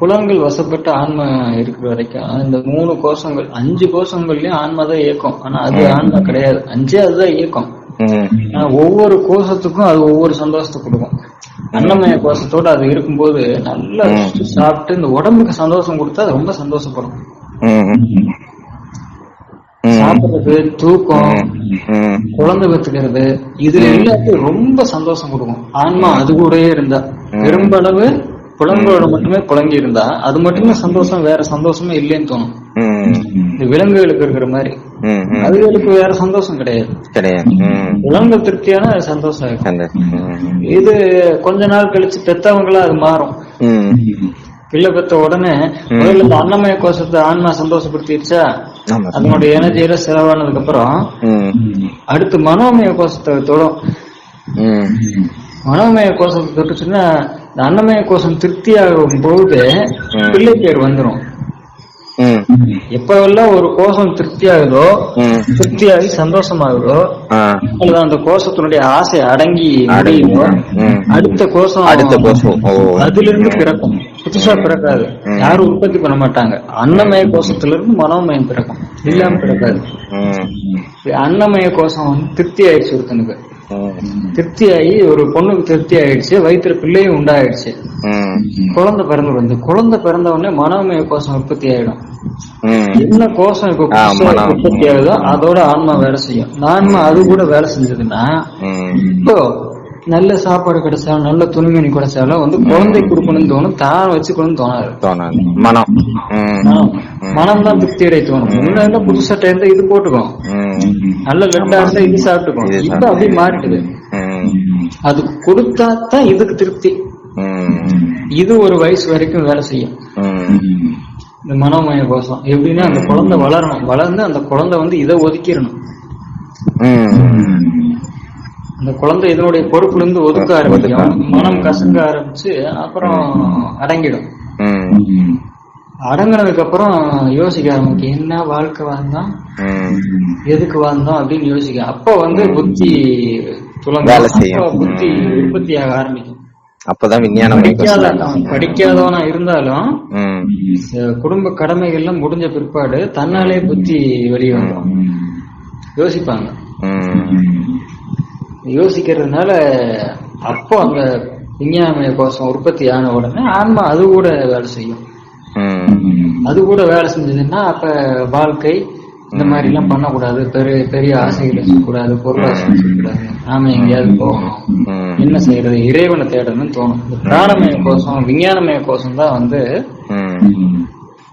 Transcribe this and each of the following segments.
புலன்கள் வசப்பட்ட ஆன்மா இருக்கிற வரைக்கும் இந்த மூணு கோஷங்கள் அஞ்சு கோஷங்கள்லயும் ஆன்மா தான் இயக்கம். ஆனா அது ஆன்மா கிடையாது. அஞ்சே அதுதான் இயக்கம். ஒவ்வொரு கோஷத்துக்கும் அது ஒவ்வொரு சந்தோஷத்தை கொடுக்கும். அன்னமய கோஷத்தோட அது இருக்கும்போது நல்லா சாப்பிட்டு இந்த உடம்புக்கு சந்தோஷம் கொடுத்தா அது ரொம்ப சந்தோஷப்படும். சாப்பிடுறது தூக்கம் குழந்தை பெற்றுக்கிறது இதுல எல்லாத்தையும் ரொம்ப சந்தோஷம் கொடுக்கும். ஆன்மா அது கூடயே இருந்தா. பெரும்பளவு புலன்களோட மட்டுமே புலங்கி இருந்தா அது மட்டுமே சந்தோஷம் வேற சந்தோஷமே இல்லைன்னு தோணும். இந்த விலங்குகளுக்கு இருக்கிற மாதிரி. அதுகளுக்கு வேற சந்தோஷம் கிடையாது. கிடையாது. விலங்கு திருப்தியான சந்தோஷம் இது கொஞ்ச நாள் கழிச்சு பெத்தவங்களா அது மாறும். பிள்ளை பெத்த உடனே முதல்ல இந்த அன்னமய கோஷத்தை ஆன்மா சந்தோஷப்படுத்திடுச்சா. அதனுடைய எனர்ஜியில செலவானதுக்கு அப்புறம் அடுத்து மனோமய கோஷத்தை தொடும். மனோமய கோஷத்தை தொட்டுச்சுன்னா இந்த அன்னமய கோஷம் திருப்தியாகும் போது பிள்ளை பேர் வந்துரும். ம். எப்பவெல்லாம் ஒரு கோஷம் திருப்தி ஆகுதோ ம். திருப்தியாகி சந்தோஷமாகுதோ அல்லது அந்த கோஷத்தினுடைய ஆசை அடங்கி அடங்கி, முடியுதோ ம். அடுத்த கோஷம் அடுத்த கோஷம். அதுல இருந்து பிறக்கும். புதுசா பிறக்காது. யாரும் உற்பத்தி பண்ண மாட்டாங்க. அன்னமய கோஷத்துல இருந்து மனோமயம் பிறக்கும். இல்லாம பிறக்காது. அன்னமய கோஷம் வந்து திருப்தி ஆயிடுச்சு ஒருத்தனுக்கு. திருப்தி ஆகி ஒரு பொண்ணுக்கு திருப்தி ஆயிடுச்சு வயிற்றுல பிள்ளையும் உண்டாயிடுச்சு. குழந்தை பிறந்து வந்து குழந்தை பிறந்த உடனே மனோமய கோஷம் உற்பத்தி ஆயிடும். என்ன கோஷம் இப்ப. உற்பத்தி ஆகுதோ அதோட ஆன்மா வேலை செய்யும். ஆன்மா அது கூட வேலை செஞ்சதுன்னா இப்போ நல்ல சாப்பாடு கிடைச்சாலும் நல்ல துணிமணி கிடைச்சாலும் வந்து குழந்தை கொடுக்கணும்னு தோணும் தான் வச்சுக்கணும்னு தோணாது. தோணாது. மனம். மனம். தான் திருப்தி அடை தோணும் முன்னாடி புது சட்டை இருந்தா இது போட்டுக்கும். ம். நல்ல லெட்டா இருந்தா இது சாப்பிட்டுக்கும். இது இப்ப அப்படி மாறிடுது அது கொடுத்தா தான் இதுக்கு திருப்தி. இது ஒரு வயசு வரைக்கும் வேலை செய்யும். இந்த மனோமய கோஷம். எப்படின்னா அந்த குழந்தை வளரணும். வளர்ந்து அந்த குழந்தை வந்து இதை ஒதுக்கிடணும். அந்த குழந்தை இதனுடைய பொறுப்புல இருந்து ஒதுக்க ஆரம்பிக்கும். மனம் கசங்க ஆரம்பிச்சு அப்புறம் அடங்கிடும். அடங்கினதுக்கு அப்புறம் யோசிக்க ஆரம்பிக்கும். என்ன வாழ்க்கை வாழ்ந்தோம்? எதுக்கு வாழ்ந்தோம் அப்படின்னு யோசிக்க. அப்போ வந்து புத்தி. அப்போ புத்தி உற்பத்தி ஆக ஆரம்பிக்கும். அப்பதான் விஞ்ஞானம் படிக்காத படிக்காதவனா இருந்தாலும் குடும்ப கடமைகள்லாம் முடிஞ்ச பிற்பாடு தன்னாலே புத்தி வெளியே வந்துடும் யோசிப்பாங்க. யோசிக்கிறதுனால அப்போ அந்த விஞ்ஞானமய கோஷம் உற்பத்தி ஆன உடனே ஆன்மா அது கூட வேலை செய்யும். அது கூட வேலை செஞ்சதுன்னா அப்ப வாழ்க்கை இந்த மாதிரி எல்லாம் பண்ணக்கூடாது. பெரிய பெரிய ஆசைகள் வச்சுக்கூடாது பொருளாசை வச்சுக்கூடாது நாம எங்கேயாவது போகணும். என்ன செய்யறது? இறைவனை தேடணும்னு தோணும். இந்த பிராணமய கோஷம் விஞ்ஞானமய கோஷம் தான் வந்து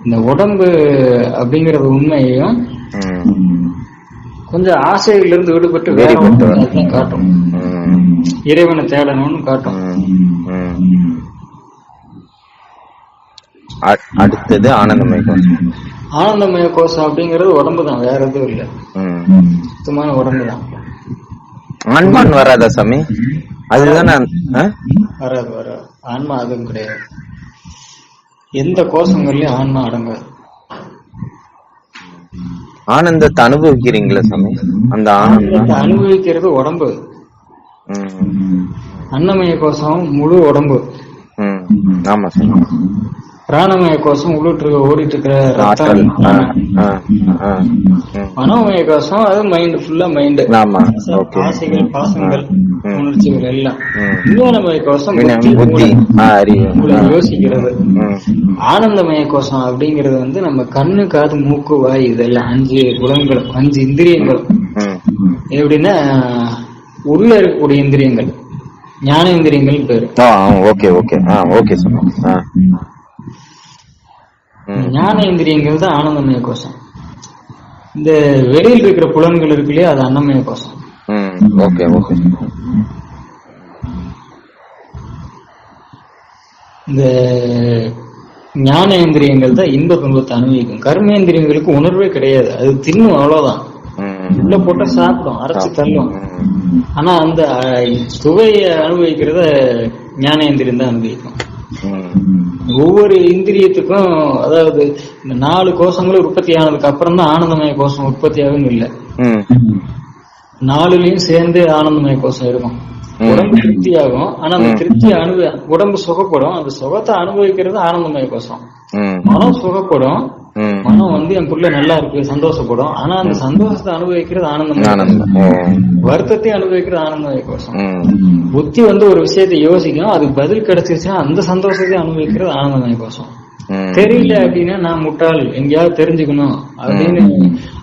இந்த உடம்பு அப்படிங்கறது உண்மையையும் கொஞ்சம் ஆசைகள்ல இருந்து விடுபட்டு வேற காட்டும். இறைவனை தேடணும்னு காட்டும். அடுத்தது ஆனந்தமய கோஷம். ஆனந்தமய கோஷம் அப்படிங்கிறது உடம்பு தான் வேற எதுவும் இல்ல. சுத்தமான உடம்பு தான் ஆன்மான் வராதா சாமி? அதுதானே? வராது வராது. ஆன்மா அதுவும் கிடையாது. எந்த கோஷங்கள்லயும் ஆன்மா அடங்காது. ஆனந்தத்தை அனுபவிக்கிறீங்களா சாமி? அந்த ஆனந்தத்தை அனுபவிக்கிறது உடம்பு. அன்னமய கோஷம் முழு உடம்பு. ஆமா சாமி. பிராணமய கோஷம் உள்ளிட்டு இருக்க ஓடிட்டு இருக்கிற ரத்தம். மனோமய கோஷம் அது மைண்ட் ஃபுல்லா மைண்ட் ஆசைகள் பாசங்கள். உணர்ச்சிகள் எல்லாம். விஞ்ஞானமய கோஷம் புத்தி. யோசிக்கிறது. ஆனந்தமய கோஷம் அப்படிங்கிறது வந்து நம்ம கண்ணு காது மூக்கு வாய் இதெல்லாம் அஞ்சு குணங்கள் அஞ்சு இந்திரியங்கள். ம். எப்படின்னா உள்ள இருக்கக்கூடிய இந்திரியங்கள் ஞானேந்திரியங்கள் பேரு. ஆ ஓகே ஓகே. ஓகே சாமி ஞானேந்திரியங்கள் தான் ஆனந்தமய கோஷம் இந்த வெளியில் இருக்கிற புலன்கள் இருக்கு இல்லையா அது அன்னமய கோஷம் ம் ஓகே ஓகே. இந்த ஞானேந்திரியங்கள் தான் இன்ப துன்பத்தை அனுபவிக்கும். கர்மேந்திரியங்களுக்கு உணர்வே கிடையாது. அது தின்னும் அவ்வளவுதான். உள்ள போட்டா சாப்பிடும் அரைச்சு தள்ளும். ஆனா அந்த சுவையை அனுபவிக்கிறத ஞானேந்திரியம் தான் அனுபவிக்கும். ஒவ்வொரு இந்திரியத்துக்கும் அதாவது இந்த நாலு கோஷங்களும் உற்பத்தி ஆனதுக்கு அப்புறம் தான் ஆனந்தமய கோஷம் உற்பத்தி ஆகும் இல்லை. நாலுலயும் சேர்ந்து ஆனந்தமய கோஷம் இருக்கும். உடம்பு திருப்தியாகும். ஆனா அந்த திருப்தி அனுபவ உடம்பு சுகப்படும். அந்த சுகத்தை அனுபவிக்கிறது ஆனந்தமய கோஷம். மனம் சுகப்படும். மனம் வந்து என் புள்ள நல்லா இருக்கு சந்தோஷப்படும். ஆனா அந்த சந்தோஷத்தை அனுபவிக்கிறது. ஆனந்தம். வருத்தத்தை அனுபவிக்கிறது ஆனந்தமய கோஷம் புத்தி வந்து ஒரு விஷயத்தை யோசிக்கும் அதுக்கு பதில் கிடைச்சிருச்சுன்னா அந்த சந்தோஷத்தை அனுபவிக்கிறது ஆனந்தமய கோஷம் தெரியல அப்படின்னா நான் முட்டாள் எங்கேயாவது தெரிஞ்சுக்கணும் அப்படின்னு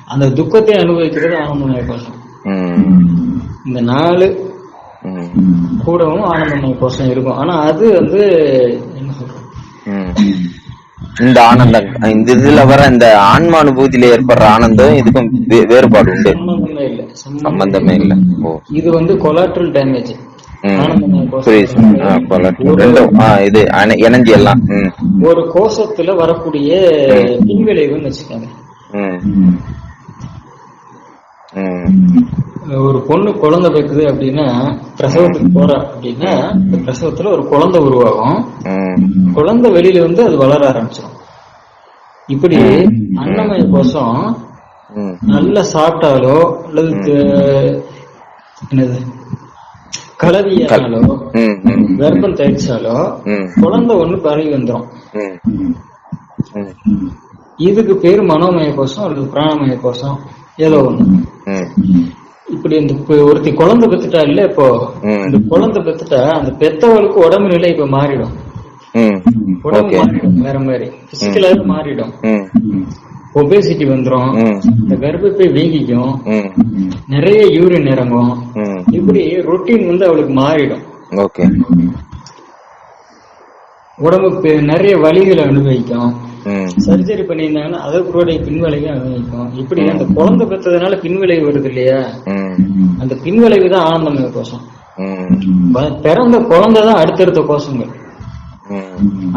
அந்த துக்கத்தை அனுபவிக்கிறது ஆனந்தமய கோஷம் இந்த நாலு கூடவும் ஆனந்தமய கோஷம் இருக்கும். ஆனா அது வந்து என்ன சொல்றது? ம். இந்த ஆனந்தம் இந்த இதுல வர இந்த ஆன்ம அனுபூதியில ஏற்படுற ஆனந்தம் இதுக்கும் வேறுபாடு உண்டு. சம்பந்தமே இல்ல. இது வந்து கொலாட்ரல் டேமேஜ் இது இணைஞ்சு எல்லாம் ஒரு கோஷத்துல வரக்கூடிய பின்விளைவுன்னு வச்சுக்கோங்க. ஒரு பொண்ணு குழந்தை பெக்குது அப்படின்னா பிரசவத்துக்கு போறா அப்படின்னா இந்த பிரசவத்துல ஒரு குழந்தை உருவாகும். குழந்தை வெளியில வந்து அது வளர ஆரம்பிச்சிடும் இப்படி அன்னமய கோஷம் நல்லா சாப்பிட்டாலோ அல்லது என்னது? கலவியானாலோ கர்ப்பம் தயிச்சாலோ ம். குழந்தை ஒண்ணு பரவி வந்துடும் இதுக்கு பேரு மனோமய கோஷம் அல்லது பிராணமய கோஷம் ஏதோ ஒண்ணு. இப்படி இந்த ஒருத்தி குழந்தை பெத்துட்டா இல்ல இப்போ. இந்த குழந்தை பெத்துட்டா அந்த பெத்தவளுக்கு உடம்பு நிலை இப்ப மாறிடும். உடம்பு மாறிடும் வேற மாதிரி. பிசிக்கலாவே மாறிடும். ஒபேசிட்டி வந்துரும். இந்த கர்ப்பப்பை வீங்கிக்கும். நிறைய யூரின் இறங்கும். இப்படி ரொட்டீன் வந்து அவளுக்கு மாறிடும். ஓகே. உடம்பு பெ- நிறைய வலிகளை அனுபவிக்கும். சர்ஜரி பண்ணியிருந்தாங்கன்னா அதற்குடைய பின்விளைவை அனுபவிக்கும். இப்படி அந்த குழந்தை பெற்றதுனால பின்விளைவு வருது இல்லையா? அந்த பின்விளைவு தான் ஆனந்தமய கோஷம். பிறந்த குழந்தை தான் அடுத்தடுத்த கோஷங்கள்.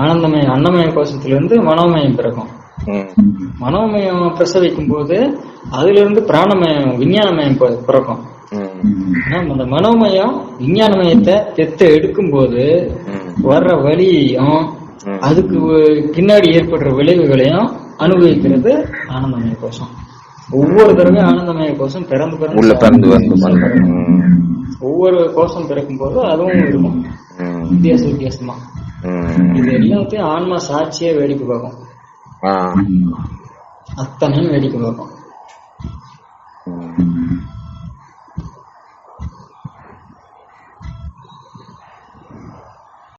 ஆனந்தமய அன்னமய கோஷத்துல இருந்து மனோமயம் பிறக்கும். மனோமயம் பிரசவிக்கும் போது அதுல இருந்து பிராணமயம் விஞ்ஞானமயம் பிறக்கும். அந்த மனோமயம் விஞ்ஞானமயத்தை தெத்த எடுக்கும் போது வர்ற வலியையும். அதுக்கு பின்னாடி ஏற்படுற விளைவுகளையும் அனுபவிக்கிறது ஆனந்தமய கோஷம். ஒவ்வொரு தடவையும் ஆனந்தமய கோஷம் பிறந்து உள்ள பிறந்து பிறந்து வந்து ஒவ்வொரு கோஷம் பிறக்கும் போது அதுவும் இருக்கும். வித்தியாச வித்தியாசமா. இது எல்லாத்தையும் ஆன்மா சாட்சியா வேடிக்கை பார்க்கும். அத்தனையும் வேடிக்கை பார்க்கும்.